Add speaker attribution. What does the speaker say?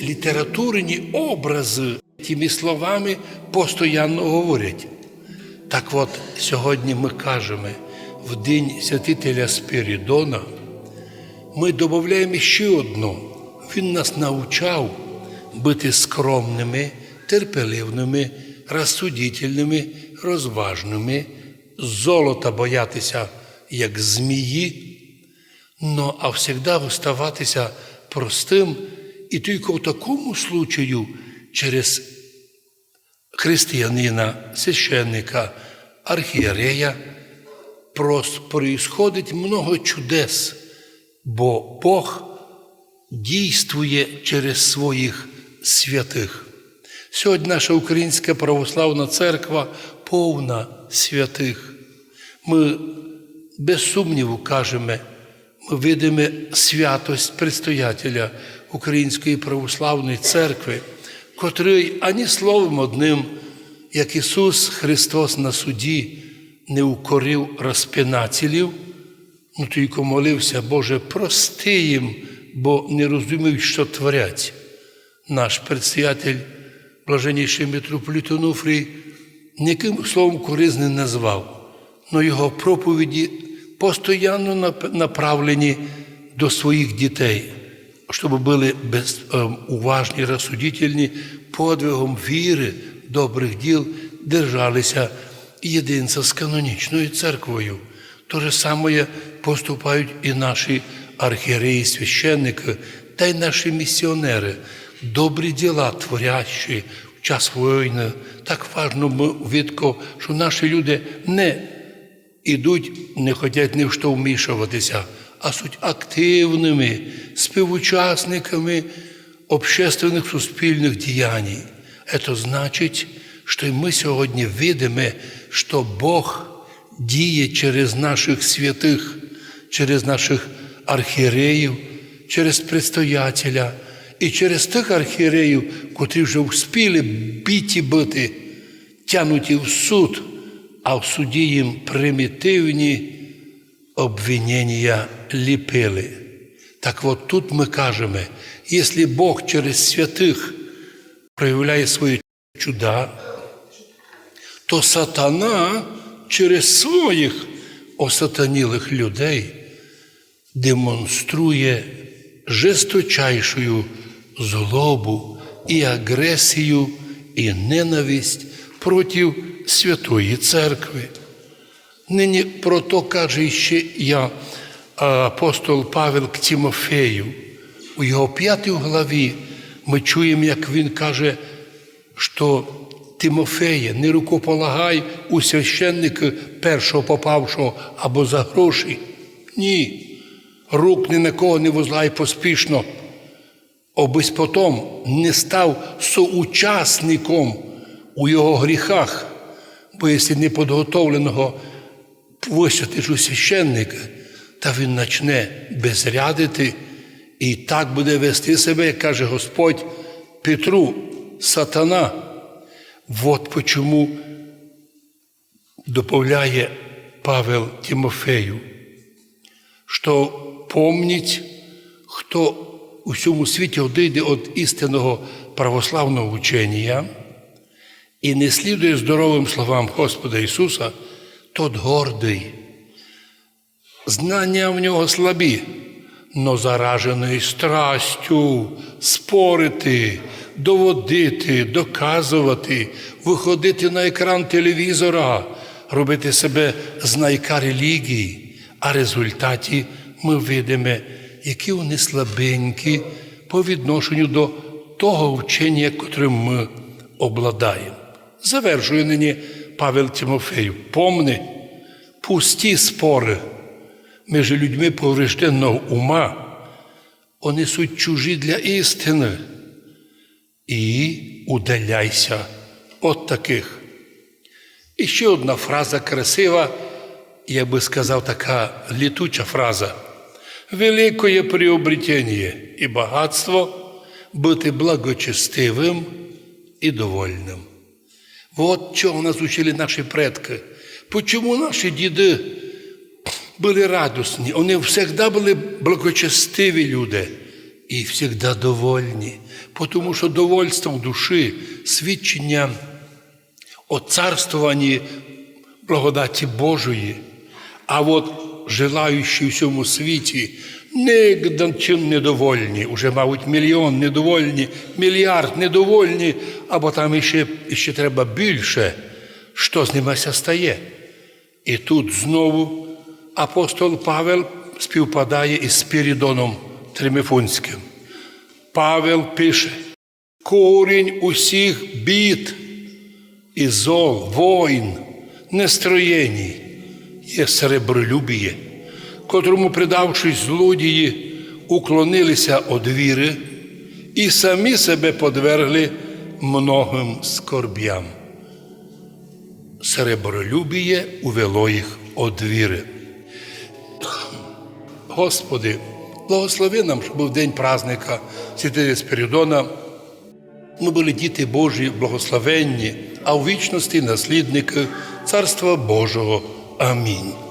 Speaker 1: літературні образи тими словами постійно говорять. Так от сьогодні ми кажемо в день святителя Спірідона, ми додаємо ще одну. Він нас навчав бути скромними, терпеливними, розсудительними, розважними, золота боятися, як змії, но а завжди оставатися простим і тільки в такому случаю через християнина, священника, архієрея происходить много чудес, бо Бог дійствує через своїх святих. Сьогодні наша Українська православна церква повна святих. Ми без сумніву кажемо, ми видимо святость предстоятеля Української православної церкви, котрий ані словом одним, як Ісус Христос на суді, не укорив розпинателів, ну тільки молився, Боже, прости їм, бо не розуміють, що творять. Наш предстоятель, блаженніший митрополит Онуфрій, ніяким словом кориз не назвав, але його проповіді постійно направлені до своїх дітей, щоб були без, е, уважні, розсудительні, подвигом віри, добрих діл держалися єдинця з канонічною церквою. То же саме поступають і наші архієреї, священники, та й наші місіонери, добрі діла творящі в час війни. Так важно видко, що наші люди не ідуть, не хочуть ні в що вмішуватися, а суть активними співучасниками общественних суспільних діянь. Це значить, що ми сьогодні видимо, що Бог діє через наших святих, через наших архієреїв, через предстоятеля і через тих архієреїв, котрі вже вспіли біті бити, тянуті в суд, а в суді їм примітивні обвинення ліпили. Так от тут ми кажемо, якщо Бог через святих проявляє свої чуда, то сатана через своїх осатанілих людей демонструє жесточайшою злобу і агресію, і ненависть проти Святої Церкви. Нині про то каже ще я, апостол Павел к Тимофею. У його п'ятій главі ми чуємо, як він каже, що Тимофеє, не рукополагай у священника першого попавшого або за гроші. Ні. Рук ні на кого не возлай поспішно, обись потом не став соучасником у його гріхах, бо якщо неподготовленого висвятиш у священника, та він почне безрядити і так буде вести себе, як каже Господь Петру, сатана. Вот почему доповляє Павел Тимофею, що помніть, хто у всьому світі одійде від істинного православного учення і не слідує здоровим словам Господа Ісуса, тот гордий. Знання в нього слабі, но заражений страстю спорити, доводити, доказувати, виходити на екран телевізора, робити себе знайка релігії, а результаті ми видимо, які вони слабенькі по відношенню до того вчення, котрим ми обладаємо. Завершує нині Павел Тимофею. Помни, пусті спори між людьми поврежденного ума, вони суть чужі для істини. І удаляйся от таких. І ще одна фраза красива, я би сказав, така літуча фраза. Великое приобретення і багатство бути благочестивим і довольним. Вот чого нас учили наші предки. Почему наші діди були радісні? Вони завжди були благочестиві люди і завжди довольні, тому що довольство в душі, свідчення о царствуванні благодаті Божої, а от желаючі в цьому світі нігде чим недовольні, уже, мабуть, мільйон недовольні, мільярд недовольні, або там іще, іще треба більше, що з ними стає. І тут знову апостол Павел співпадає із Спірідоном Тримифунським. Павел пише: корінь усіх бід і зол, воїн, нестроєній є серебролюбіє, котрому, придавшись злодії, уклонилися од віри і самі себе подвергли многим скорбям. Серебролюбіє увело їх од віри. Господи, благослови нам, щоб був день праздника Святителя Спиридона. Ми були діти Божі, благословенні, а у вічності наслідники Царства Божого. Амінь.